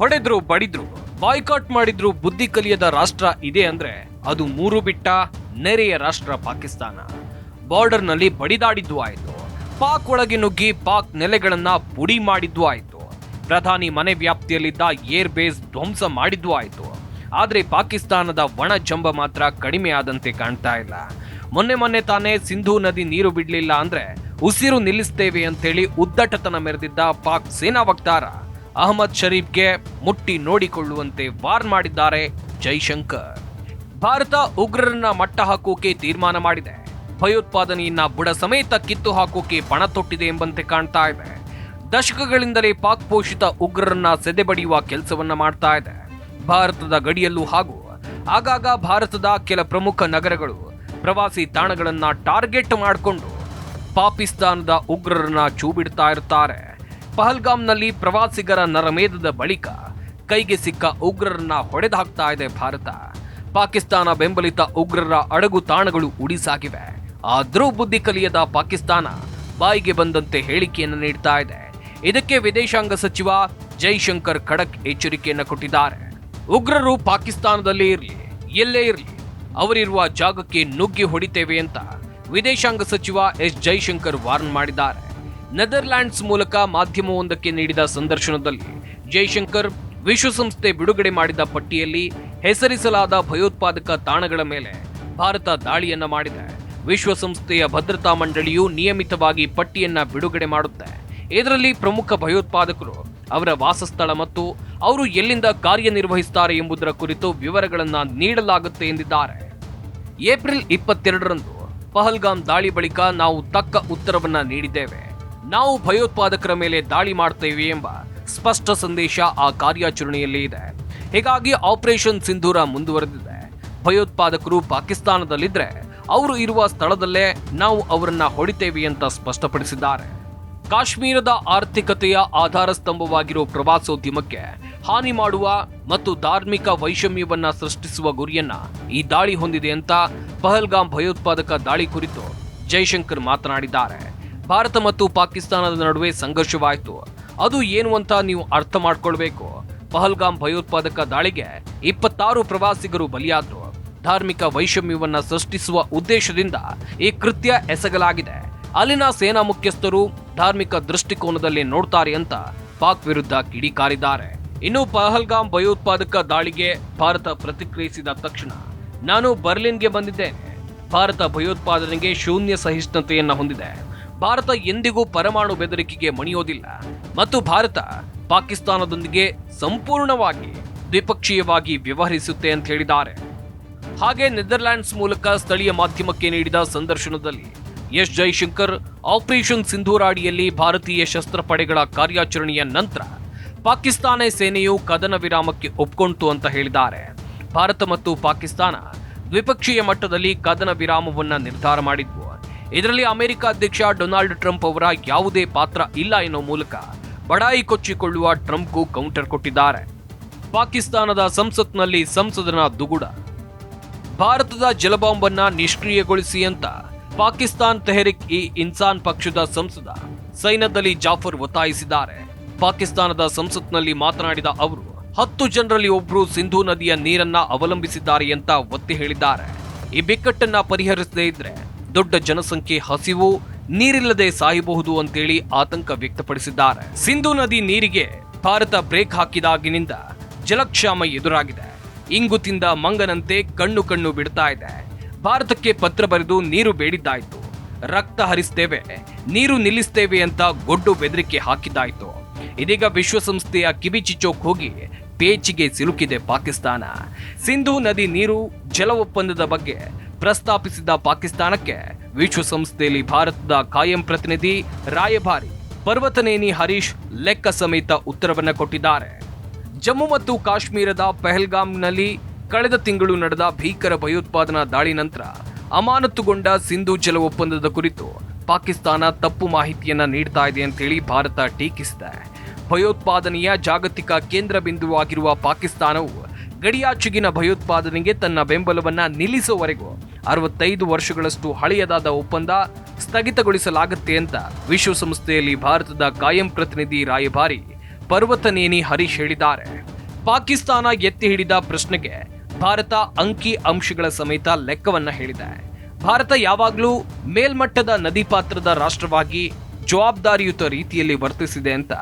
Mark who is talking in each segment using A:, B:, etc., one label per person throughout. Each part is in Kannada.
A: ಹೊಡೆದ್ರು, ಬಡಿದ್ರು ಬಾಯ್ಕಾಟ್ ಮಾಡಿದ್ರು ಬುದ್ಧಿ ಕಲಿಯದ ರಾಷ್ಟ್ರ ಇದೆ ಅಂದ್ರೆ ಅದು ಮೂರು ಬಿಟ್ಟ ನೆರೆಯ ರಾಷ್ಟ್ರ ಪಾಕಿಸ್ತಾನ. ಬಾರ್ಡರ್ನಲ್ಲಿ ಬಡಿದಾಡಿದ್ದು ಆಯಿತು. ಪಾಕ್ ಒಳಗೆ ನುಗ್ಗಿ ಪಾಕ್ ನೆಲೆಗಳನ್ನ ಪುಡಿ ಮಾಡಿದ್ದು ಆಯಿತು. ಪ್ರಧಾನಿ ಮನೆ ವ್ಯಾಪ್ತಿಯಲ್ಲಿದ್ದ ಏರ್ ಬೇಸ್ ಧ್ವಂಸ ಮಾಡಿದ್ದು ಆಯಿತು. ಆದರೆ ಪಾಕಿಸ್ತಾನದ ಒಣ ಜಂಬ ಮಾತ್ರ ಕಡಿಮೆ ಆದಂತೆ ಕಾಣ್ತಾ ಇಲ್ಲ. ಮೊನ್ನೆ ಮೊನ್ನೆ ತಾನೇ ಸಿಂಧೂ ನದಿ ನೀರು ಬಿಡಲಿಲ್ಲ ಅಂದ್ರೆ ಉಸಿರು ನಿಲ್ಲಿಸ್ತೇವೆ ಅಂತೇಳಿ ಉದ್ದಟತನ ಮೆರೆದಿದ್ದ ಪಾಕ್ ಸೇನಾ ವಕ್ತಾರ ಅಹಮದ್ ಶರೀಫ್ಗೆ ಮುಟ್ಟಿ ನೋಡಿಕೊಳ್ಳುವಂತೆ ವಾರ್ ಮಾಡಿದ್ದಾರೆ ಜೈಶಂಕರ್. ಭಾರತ ಉಗ್ರರನ್ನ ಮಟ್ಟ ಹಾಕೋಕೆ ತೀರ್ಮಾನ ಮಾಡಿದೆ. ಭಯೋತ್ಪಾದನೆಯನ್ನ ಬುಡ ಸಮೇತ ಕಿತ್ತು ಹಾಕೋಕೆ ಪಣ ತೊಟ್ಟಿದೆ ಎಂಬಂತೆ ಕಾಣ್ತಾ ಇದೆ. ದಶಕಗಳಿಂದಲೇ ಪಾಕ್ ಪೋಷಿತ ಉಗ್ರರನ್ನ ಸೆದೆಬಡಿಯುವ ಕೆಲಸವನ್ನ ಮಾಡ್ತಾ ಇದೆ. ಭಾರತದ ಗಡಿಯಲ್ಲೂ ಹಾಗೂ ಆಗಾಗ ಭಾರತದ ಕೆಲ ಪ್ರಮುಖ ನಗರಗಳು ಪ್ರವಾಸಿ ತಾಣಗಳನ್ನ ಟಾರ್ಗೆಟ್ ಮಾಡಿಕೊಂಡು ಪಾಕಿಸ್ತಾನದ ಉಗ್ರರನ್ನ ಚೂಬಿಡ್ತಾ ಇರ್ತಾರೆ ಪಹಲ್ಗಾಮ್ನಲ್ಲಿ ಪ್ರವಾಸಿಗರ ನರಮೇಧದ ಬಳಿಕ ಕೈಗೆ ಸಿಕ್ಕ ಉಗ್ರರನ್ನ ಹೊಡೆದಾಕ್ತಾ ಇದೆ ಭಾರತ. ಪಾಕಿಸ್ತಾನ ಬೆಂಬಲಿತ ಉಗ್ರರ ಅಡಗು ತಾಣಗಳು ಉಡಿಸಾಗಿವೆ. ಆದ್ರೂ ಬುದ್ಧಿ ಕಲಿಯದ ಪಾಕಿಸ್ತಾನ ಬಾಯಿಗೆ ಬಂದಂತೆ ಹೇಳಿಕೆಯನ್ನು ನೀಡ್ತಾ ಇದೆ. ಇದಕ್ಕೆ ವಿದೇಶಾಂಗ ಸಚಿವ ಜೈಶಂಕರ್ ಖಡಕ್ ಎಚ್ಚರಿಕೆಯನ್ನು ಕೊಟ್ಟಿದ್ದಾರೆ. ಉಗ್ರರು ಪಾಕಿಸ್ತಾನದಲ್ಲೇ ಇರಲಿ, ಎಲ್ಲೇ ಇರಲಿ, ಅವರಿರುವ ಜಾಗಕ್ಕೆ ನುಗ್ಗಿ ಹೊಡಿತೇವೆ ಅಂತ ವಿದೇಶಾಂಗ ಸಚಿವ ಎಸ್ ಜೈಶಂಕರ್ ವಾರ್ನ್ ಮಾಡಿದ್ದಾರೆ. ನೆದರ್ಲ್ಯಾಂಡ್ಸ್ ಮೂಲಕ ಮಾಧ್ಯಮವೊಂದಕ್ಕೆ ನೀಡಿದ ಸಂದರ್ಶನದಲ್ಲಿ ಜೈಶಂಕರ್ ವಿಶ್ವಸಂಸ್ಥೆ ಬಿಡುಗಡೆ ಮಾಡಿದ ಪಟ್ಟಿಯಲ್ಲಿ ಹೆಸರಿಸಲಾದ ಭಯೋತ್ಪಾದಕ ತಾಣಗಳ ಮೇಲೆ ಭಾರತ ದಾಳಿಯನ್ನ ಮಾಡಿದೆ. ವಿಶ್ವಸಂಸ್ಥೆಯ ಭದ್ರತಾ ಮಂಡಳಿಯು ನಿಯಮಿತವಾಗಿ ಪಟ್ಟಿಯನ್ನ ಬಿಡುಗಡೆ ಮಾಡುತ್ತೆ. ಇದರಲ್ಲಿ ಪ್ರಮುಖ ಭಯೋತ್ಪಾದಕರು ಅವರ ವಾಸಸ್ಥಳ ಮತ್ತು ಅವರು ಎಲ್ಲಿಂದ ಕಾರ್ಯನಿರ್ವಹಿಸುತ್ತಾರೆ ಎಂಬುದರ ಕುರಿತು ವಿವರಗಳನ್ನು ನೀಡಲಾಗುತ್ತೆ ಎಂದಿದ್ದಾರೆ. ಏಪ್ರಿಲ್ ಇಪ್ಪತ್ತೆರಡರಂದು ಪಹಲ್ಗಾಮ್ ದಾಳಿ ಬಳಿಕ ನಾವು ತಕ್ಕ ಉತ್ತರವನ್ನು ನೀಡಿದ್ದೇವೆ. ನಾವು ಭಯೋತ್ಪಾದಕರ ಮೇಲೆ ದಾಳಿ ಮಾಡ್ತೇವೆ ಎಂಬ ಸ್ಪಷ್ಟ ಸಂದೇಶ ಆ ಕಾರ್ಯಾಚರಣೆಯಲ್ಲಿ ಇದೆ. ಹೀಗಾಗಿ ಆಪರೇಷನ್ ಸಿಂಧೂರ ಮುಂದುವರೆದಿದೆ. ಭಯೋತ್ಪಾದಕರು ಪಾಕಿಸ್ತಾನದಲ್ಲಿದ್ದರೆ ಅವರು ಇರುವ ಸ್ಥಳದಲ್ಲೇ ನಾವು ಅವರನ್ನ ಹೊಡಿತೇವೆ ಅಂತ ಸ್ಪಷ್ಟಪಡಿಸಿದ್ದಾರೆ. ಕಾಶ್ಮೀರದ ಆರ್ಥಿಕತೆಯ ಆಧಾರ ಸ್ತಂಭವಾಗಿರುವ ಪ್ರವಾಸೋದ್ಯಮಕ್ಕೆ ಹಾನಿ ಮಾಡುವ ಮತ್ತು ಧಾರ್ಮಿಕ ವೈಷಮ್ಯವನ್ನ ಸೃಷ್ಟಿಸುವ ಗುರಿಯನ್ನ ಈ ದಾಳಿ ಹೊಂದಿದೆ ಅಂತ ಪಹಲ್ಗಾಮ್ ಭಯೋತ್ಪಾದಕ ದಾಳಿ ಕುರಿತು ಜೈಶಂಕರ್ ಮಾತನಾಡಿದ್ದಾರೆ. ಭಾರತ ಮತ್ತು ಪಾಕಿಸ್ತಾನದ ನಡುವೆ ಸಂಘರ್ಷವಾಯಿತು. ಅದು ಏನು ಅಂತ ನೀವು ಅರ್ಥ ಮಾಡ್ಕೊಳ್ಬೇಕು. ಪಹಲ್ಗಾಮ್ ಭಯೋತ್ಪಾದಕ ದಾಳಿಗೆ ಇಪ್ಪತ್ತಾರು ಪ್ರವಾಸಿಗರು ಬಲಿಯಾದರು. ಧಾರ್ಮಿಕ ವೈಷಮ್ಯವನ್ನ ಸೃಷ್ಟಿಸುವ ಉದ್ದೇಶದಿಂದ ಈ ಕೃತ್ಯ ಎಸಗಲಾಗಿದೆ. ಅಲ್ಲಿನ ಸೇನಾ ಮುಖ್ಯಸ್ಥರು ಧಾರ್ಮಿಕ ದೃಷ್ಟಿಕೋನದಲ್ಲಿ ನೋಡ್ತಾರೆ ಅಂತ ಪಾಕ್ ವಿರುದ್ಧ ಕಿಡಿಕಾರಿದ್ದಾರೆ. ಇನ್ನು ಪಹಲ್ಗಾಮ್ ಭಯೋತ್ಪಾದಕ ದಾಳಿಗೆ ಭಾರತ ಪ್ರತಿಕ್ರಿಯಿಸಿದ ತಕ್ಷಣ ನಾನು ಬರ್ಲಿನ್ಗೆ ಬಂದಿದ್ದೇನೆ. ಭಾರತ ಭಯೋತ್ಪಾದನೆಗೆ ಶೂನ್ಯ ಸಹಿಷ್ಣುತೆಯನ್ನು ಹೊಂದಿದೆ. ಭಾರತ ಎಂದಿಗೂ ಪರಮಾಣು ಬೆದರಿಕೆಗೆ ಮಣಿಯೋದಿಲ್ಲ ಮತ್ತು ಭಾರತ ಪಾಕಿಸ್ತಾನದೊಂದಿಗೆ ಸಂಪೂರ್ಣವಾಗಿ ದ್ವಿಪಕ್ಷೀಯವಾಗಿ ವ್ಯವಹರಿಸುತ್ತೆ ಅಂತ ಹೇಳಿದ್ದಾರೆ. ಹಾಗೆ ನೆದರ್ಲ್ಯಾಂಡ್ಸ್ ಮೂಲಕ ಸ್ಥಳೀಯ ಮಾಧ್ಯಮಕ್ಕೆ ನೀಡಿದ ಸಂದರ್ಶನದಲ್ಲಿ ಎಸ್ ಜೈಶಂಕರ್ ಆಪರೇಷನ್ ಸಿಂಧೂರ ಅಡಿಯಲ್ಲಿ ಭಾರತೀಯ ಶಸ್ತ್ರಪಡೆಗಳ ಕಾರ್ಯಾಚರಣೆಯ ನಂತರ ಪಾಕಿಸ್ತಾನ ಸೇನೆಯು ಕದನ ವಿರಾಮಕ್ಕೆ ಒಪ್ಕೊಂತು ಅಂತ ಹೇಳಿದ್ದಾರೆ. ಭಾರತ ಮತ್ತು ಪಾಕಿಸ್ತಾನ ದ್ವಿಪಕ್ಷೀಯ ಮಟ್ಟದಲ್ಲಿ ಕದನ ವಿರಾಮವನ್ನು ನಿರ್ಧಾರ ಮಾಡಿದ್ವು. ಇದರಲ್ಲಿ ಅಮೆರಿಕ ಅಧ್ಯಕ್ಷ ಡೊನಾಲ್ಡ್ ಟ್ರಂಪ್ ಅವರ ಯಾವುದೇ ಪಾತ್ರ ಇಲ್ಲ ಎನ್ನುವ ಮೂಲಕ ಬಡಾಯಿ ಕೊಚ್ಚಿಕೊಳ್ಳುವ ಟ್ರಂಪ್ಗೂ ಕೌಂಟರ್ ಕೊಟ್ಟಿದ್ದಾರೆ. ಪಾಕಿಸ್ತಾನದ ಸಂಸತ್ನಲ್ಲಿ ಸಂಸದನ ದುಗುಡ. ಭಾರತದ ಜಲಬಾಂಬನ್ನ ನಿಷ್ಕ್ರಿಯಗೊಳಿಸಿ ಅಂತ ಪಾಕಿಸ್ತಾನ್ ತೆಹರಿಕ್ ಇ ಇನ್ಸಾನ್ ಪಕ್ಷದ ಸಂಸದ ಸೈನದ್ ಅಲಿ ಜಾಫರ್ ಒತ್ತಾಯಿಸಿದ್ದಾರೆ. ಪಾಕಿಸ್ತಾನದ ಸಂಸತ್ನಲ್ಲಿ ಮಾತನಾಡಿದ ಅವರು, ಹತ್ತು ಜನರಲ್ಲಿ ಒಬ್ರು ಸಿಂಧೂ ನದಿಯ ನೀರನ್ನ ಅವಲಂಬಿಸಿದ್ದಾರೆ ಅಂತ ಒತ್ತಿ ಹೇಳಿದ್ದಾರೆ. ಈ ಬಿಕ್ಕಟ್ಟನ್ನ ಪರಿಹರಿಸದೇ ಇದ್ರೆ ದೊಡ್ಡ ಜನಸಂಖ್ಯೆ ಹಸಿವು, ನೀರಿಲ್ಲದೆ ಸಾಯಬಹುದು ಅಂತೇಳಿ ಆತಂಕ ವ್ಯಕ್ತಪಡಿಸಿದ್ದಾರೆ. ಸಿಂಧೂ ನದಿ ನೀರಿಗೆ ಭಾರತ ಬ್ರೇಕ್ ಹಾಕಿದಾಗಿನಿಂದ ಜಲಕ್ಷಾಮ ಎದುರಾಗಿದೆ. ಇಂಗು ತಿಂದ ಮಂಗನಂತೆ ಕಣ್ಣು ಕಣ್ಣು ಬಿಡ್ತಾ ಇದೆ. ಭಾರತಕ್ಕೆ ಪತ್ರ ಬರೆದು ನೀರು ಬೇಡಿದ್ದಾಯ್ತು. ರಕ್ತ ಹರಿಸ್ತೇವೆ, ನೀರು ನಿಲ್ಲಿಸ್ತೇವೆ ಅಂತ ಗೊಡ್ಡು ಬೆದರಿಕೆ ಹಾಕಿದ್ದಾಯ್ತು. ಇದೀಗ ವಿಶ್ವಸಂಸ್ಥೆಯ ಕಿವಿಚಿಚೋಕ್ ಹೋಗಿ ಪೇಚಿಗೆ ಸಿಲುಕಿದೆ ಪಾಕಿಸ್ತಾನ. ಸಿಂಧೂ ನದಿ ನೀರು ಜಲ ಒಪ್ಪಂದದ ಬಗ್ಗೆ ಪ್ರಸ್ತಾಪಿಸಿದ ಪಾಕಿಸ್ತಾನಕ್ಕೆ ವಿಶ್ವಸಂಸ್ಥೆಯಲ್ಲಿ ಭಾರತದ ಕಾಯಂ ಪ್ರತಿನಿಧಿ ರಾಯಭಾರಿ ಪರ್ವತನೇನಿ ಹರೀಶ್ ಲೆಕ್ಕ ಸಮೇತ ಉತ್ತರವನ್ನು ಕೊಟ್ಟಿದ್ದಾರೆ. ಜಮ್ಮು ಮತ್ತು ಕಾಶ್ಮೀರದ ಪೆಹಲ್ಗಾಮ್ನಲ್ಲಿ ಕಳೆದ ತಿಂಗಳು ನಡೆದ ಭೀಕರ ಭಯೋತ್ಪಾದನಾ ದಾಳಿ ನಂತರ ಅಮಾನತುಗೊಂಡ ಸಿಂಧು ಜಲ ಒಪ್ಪಂದದ ಕುರಿತು ಪಾಕಿಸ್ತಾನ ತಪ್ಪು ಮಾಹಿತಿಯನ್ನ ನೀಡ್ತಾ ಇದೆ ಅಂತೇಳಿ ಭಾರತ ಟೀಕಿಸಿದೆ. ಭಯೋತ್ಪಾದನೆಯ ಜಾಗತಿಕ ಕೇಂದ್ರ ಬಿಂದುವಾಗಿರುವ ಪಾಕಿಸ್ತಾನವು ಗಡಿಯಾಚುಗಿನ ಭಯೋತ್ಪಾದನೆಗೆ ತನ್ನ ಬೆಂಬಲವನ್ನು ನಿಲ್ಲಿಸುವವರೆಗೂ ಅರವತ್ತೈದು ವರ್ಷಗಳಷ್ಟು ಹಳೆಯದಾದ ಒಪ್ಪಂದ ಸ್ಥಗಿತಗೊಳಿಸಲಾಗುತ್ತೆ ಅಂತ ವಿಶ್ವಸಂಸ್ಥೆಯಲ್ಲಿ ಭಾರತದ ಕಾಯಂ ಪ್ರತಿನಿಧಿ ರಾಯಭಾರಿ ಪರ್ವತನೇನಿ ಹರೀಶ್ ಹೇಳಿದ್ದಾರೆ. ಪಾಕಿಸ್ತಾನ ಎತ್ತಿ ಹಿಡಿದ ಪ್ರಶ್ನೆಗೆ ಭಾರತ ಅಂಕಿ ಅಂಶಗಳ ಸಮೇತ ಲೆಕ್ಕವನ್ನ ಹೇಳಿದೆ. ಭಾರತ ಯಾವಾಗಲೂ ಮೇಲ್ಮಟ್ಟದ ನದಿ ಪಾತ್ರದ ರಾಷ್ಟ್ರವಾಗಿ ಜವಾಬ್ದಾರಿಯುತ ರೀತಿಯಲ್ಲಿ ವರ್ತಿಸಿದೆ ಅಂತ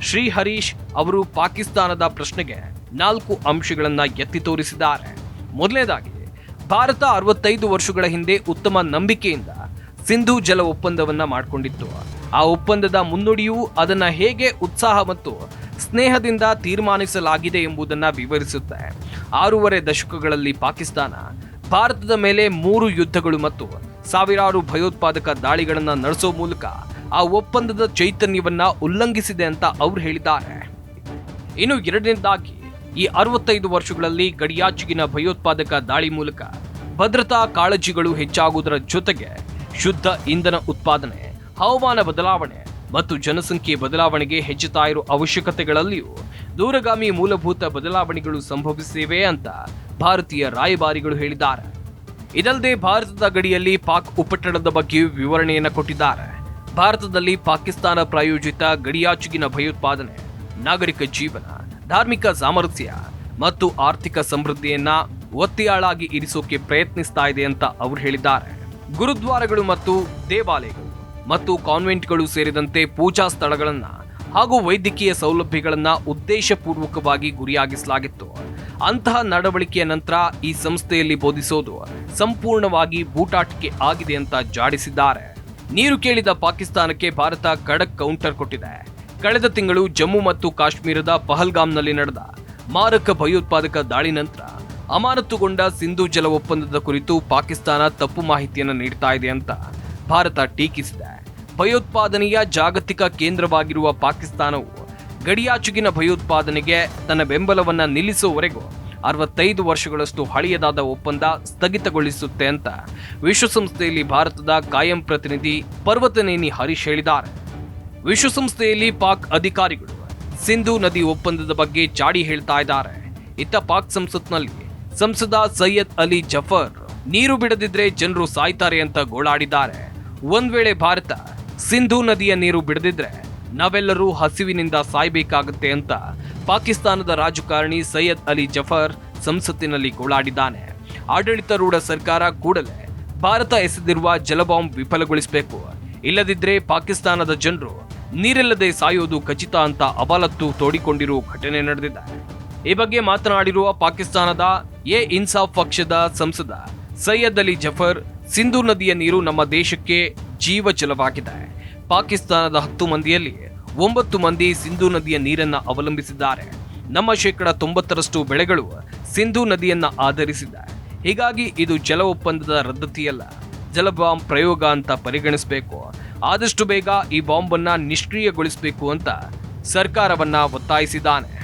A: ಶ್ರೀ ಹರೀಶ್ ಅವರು ಪಾಕಿಸ್ತಾನದ ಪ್ರಶ್ನೆಗೆ ನಾಲ್ಕು ಅಂಶಗಳನ್ನ ಎತ್ತಿ ತೋರಿಸಿದ್ದಾರೆ. ಮೊದಲನೇದಾಗಿ ಭಾರತ ಅರವತ್ತೈದು ವರ್ಷಗಳ ಹಿಂದೆ ಉತ್ತಮ ನಂಬಿಕೆಯಿಂದ ಸಿಂಧು ಜಲ ಒಪ್ಪಂದವನ್ನ ಮಾಡಿಕೊಂಡಿತ್ತು. ಆ ಒಪ್ಪಂದದ ಮುನ್ನುಡಿಯು ಅದನ್ನ ಹೇಗೆ ಉತ್ಸಾಹ ಮತ್ತು ಸ್ನೇಹದಿಂದ ತೀರ್ಮಾನಿಸಲಾಗಿದೆ ಎಂಬುದನ್ನ ವಿವರಿಸುತ್ತೆ. ಆರೂವರೆ ದಶಕಗಳಲ್ಲಿ ಪಾಕಿಸ್ತಾನ ಭಾರತದ ಮೇಲೆ ಮೂರು ಯುದ್ಧಗಳು ಮತ್ತು ಸಾವಿರಾರು ಭಯೋತ್ಪಾದಕ ದಾಳಿಗಳನ್ನು ನಡೆಸೋ ಮೂಲಕ ಆ ಒಪ್ಪಂದದ ಚೈತನ್ಯವನ್ನ ಉಲ್ಲಂಘಿಸಿದೆ ಅಂತ ಅವ್ರು ಹೇಳಿದ್ದಾರೆ. ಇನ್ನು ಎರಡನೇದಾಗಿ ಈ ಅರವತ್ತೈದು ವರ್ಷಗಳಲ್ಲಿ ಗಡಿಯಾಚೆಗಿನ ಭಯೋತ್ಪಾದಕ ದಾಳಿ ಮೂಲಕ ಭದ್ರತಾ ಕಾಳಜಿಗಳು ಹೆಚ್ಚಾಗುವುದರ ಜೊತೆಗೆ ಶುದ್ಧ ಇಂಧನ ಉತ್ಪಾದನೆ, ಹವಾಮಾನ ಬದಲಾವಣೆ ಮತ್ತು ಜನಸಂಖ್ಯೆ ಬದಲಾವಣೆಗೆ ಹೆಚ್ಚುತ್ತಾ ಇರುವ ಅವಶ್ಯಕತೆಗಳಲ್ಲಿಯೂ ದೂರಗಾಮಿ ಮೂಲಭೂತ ಬದಲಾವಣೆಗಳು ಸಂಭವಿಸಿವೆ ಅಂತ ಭಾರತೀಯ ರಾಯಭಾರಿಗಳು ಹೇಳಿದ್ದಾರೆ. ಇದಲ್ಲದೆ ಭಾರತದ ಗಡಿಯಲ್ಲಿ ಪಾಕ್ ಉಪಟಳದ ಬಗ್ಗೆ ವಿವರಣೆಯನ್ನು ಕೊಟ್ಟಿದ್ದಾರೆ. ಭಾರತದಲ್ಲಿ ಪಾಕಿಸ್ತಾನ ಪ್ರಾಯೋಜಿತ ಗಡಿಯಾಚುಗಿನ ಭಯೋತ್ಪಾದನೆ, ನಾಗರಿಕ ಜೀವನ ಧಾರ್ಮಿಕ ಸಾಮರಸ್ಯ ಮತ್ತು ಆರ್ಥಿಕ ಸಮೃದ್ಧಿಯನ್ನ ಒತ್ತಿಯಾಳಾಗಿ ಇರಿಸೋಕೆ ಪ್ರಯತ್ನಿಸ್ತಾ ಇದೆ ಅಂತ ಅವರು ಹೇಳಿದ್ದಾರೆ. ಗುರುದ್ವಾರಗಳು ಮತ್ತು ದೇವಾಲಯಗಳು ಮತ್ತು ಕಾನ್ವೆಂಟ್ಗಳು ಸೇರಿದಂತೆ ಪೂಜಾ ಸ್ಥಳಗಳನ್ನ ಹಾಗೂ ವೈದ್ಯಕೀಯ ಸೌಲಭ್ಯಗಳನ್ನ ಉದ್ದೇಶಪೂರ್ವಕವಾಗಿ ಗುರಿಯಾಗಿಸಲಾಗಿತ್ತು. ಅಂತಹ ನಡವಳಿಕೆಯ ನಂತರ ಈ ಸಂಸ್ಥೆಯಲ್ಲಿ ಬೋಧಿಸೋದು ಸಂಪೂರ್ಣವಾಗಿ ಬೂಟಾಟಿಕೆ ಆಗಿದೆ ಅಂತ ಜಾಡಿಸಿದ್ದಾರೆ. ನೀರು ಕೇಳಿದ ಪಾಕಿಸ್ತಾನಕ್ಕೆ ಭಾರತ ಖಡಕ್ ಕೌಂಟರ್ ಕೊಟ್ಟಿದೆ. ಕಳೆದ ತಿಂಗಳು ಜಮ್ಮು ಮತ್ತು ಕಾಶ್ಮೀರದ ಪಹಲ್ಗಾಮ್ನಲ್ಲಿ ನಡೆದ ಮಾರಕ ಭಯೋತ್ಪಾದಕ ದಾಳಿ ನಂತರ ಅಮಾನತುಗೊಂಡ ಸಿಂಧು ಜಲ ಒಪ್ಪಂದದ ಕುರಿತು ಪಾಕಿಸ್ತಾನ ತಪ್ಪು ಮಾಹಿತಿಯನ್ನು ನೀಡ್ತಾ ಇದೆ ಅಂತ ಭಾರತ ಟೀಕಿಸಿದೆ. ಭಯೋತ್ಪಾದನೆಯ ಜಾಗತಿಕ ಕೇಂದ್ರವಾಗಿರುವ ಪಾಕಿಸ್ತಾನವು ಗಡಿಯಾಚುಗಿನ ಭಯೋತ್ಪಾದನೆಗೆ ತನ್ನ ಬೆಂಬಲವನ್ನು ನಿಲ್ಲಿಸುವವರೆಗೂ ಅರವತ್ತೈದು ವರ್ಷಗಳಷ್ಟು ಹಳೆಯದಾದ ಒಪ್ಪಂದ ಸ್ಥಗಿತಗೊಳಿಸುತ್ತೆ ಅಂತ ವಿಶ್ವಸಂಸ್ಥೆಯಲ್ಲಿ ಭಾರತದ ಕಾಯಂ ಪ್ರತಿನಿಧಿ ಪರ್ವತನೇನಿ ಹರೀಶ್ ಹೇಳಿದ್ದಾರೆ. ವಿಶ್ವಸಂಸ್ಥೆಯಲ್ಲಿ ಪಾಕ್ ಅಧಿಕಾರಿಗಳು ಸಿಂಧು ನದಿ ಒಪ್ಪಂದದ ಬಗ್ಗೆ ಚಾಡಿ ಹೇಳ್ತಾ ಇದ್ದಾರೆ. ಇತ್ತ ಪಾಕ್ ಸಂಸತ್ನಲ್ಲಿ ಸಂಸದ ಸೈಯದ್ ಅಲಿ ಜಫರ್ ನೀರು ಬಿಡದಿದ್ರೆ ಜನರು ಸಾಯ್ತಾರೆ ಅಂತ ಗೋಳಾಡಿದ್ದಾರೆ. ಒಂದ್ ವೇಳೆ ಭಾರತ ಸಿಂಧು ನದಿಯ ನೀರು ಬಿಡದಿದ್ರೆ ನಾವೆಲ್ಲರೂ ಹಸಿವಿನಿಂದ ಸಾಯ್ಬೇಕಾಗುತ್ತೆ ಅಂತ ಪಾಕಿಸ್ತಾನದ ರಾಜಕಾರಣಿ ಸೈಯದ್ ಅಲಿ ಜಫರ್ ಸಂಸತ್ತಿನಲ್ಲಿ ಗೋಳಾಡಿದ್ದಾನೆ. ಆಡಳಿತಾರೂಢ ಸರ್ಕಾರ ಕೂಡಲೇ ಭಾರತ ಎಸೆದಿರುವ ಜಲಬಾಂಬ್ ವಿಫಲಗೊಳಿಸಬೇಕು. ಇಲ್ಲದಿದ್ರೆ ಪಾಕಿಸ್ತಾನದ ಜನರು ನೀರಿಲ್ಲದೆ ಸಾಯೋದು ಖಚಿತ ಅಂತ ಅಬಲತ್ತು ತೋಡಿಕೊಂಡಿರುವ ಘಟನೆ ನಡೆದಿದೆ. ಈ ಬಗ್ಗೆ ಮಾತನಾಡಿರುವ ಪಾಕಿಸ್ತಾನದ ಎ ಇನ್ಸಾಫ್ ಪಕ್ಷದ ಸಂಸದ ಸೈಯದ್ ಅಲಿ ಜಫರ್, ಸಿಂಧು ನದಿಯ ನೀರು ನಮ್ಮ ದೇಶಕ್ಕೆ ಜೀವ ಜಲವಾಗಿದೆ. ಪಾಕಿಸ್ತಾನದ ಹತ್ತು ಮಂದಿಯಲ್ಲಿ ಒಂಬತ್ತು ಮಂದಿ ಸಿಂಧು ನದಿಯ ನೀರನ್ನ ಅವಲಂಬಿಸಿದ್ದಾರೆ. ನಮ್ಮ ಶೇಕಡ ತೊಂಬತ್ತರಷ್ಟು ಬೆಳೆಗಳು ಸಿಂಧು ನದಿಯನ್ನ ಆಧರಿಸಿದೆ. ಹೀಗಾಗಿ ಇದು ಜಲ ಒಪ್ಪಂದದ ರದ್ದತಿಯಲ್ಲ. ಜಲ ಬಾಂಬ್ ಪ್ರಯೋಗ ಅಂತ ಪರಿಗಣಿಸಬೇಕು. ಆದಷ್ಟು ಬೇಗ ಈ ಬಾಂಬನ್ನ ನಿಷ್ಕ್ರಿಯಗೊಳಿಸಬೇಕು ಅಂತ ಸರ್ಕಾರವನ್ನ ಒತ್ತಾಯಿಸಿದ್ದಾನೆ.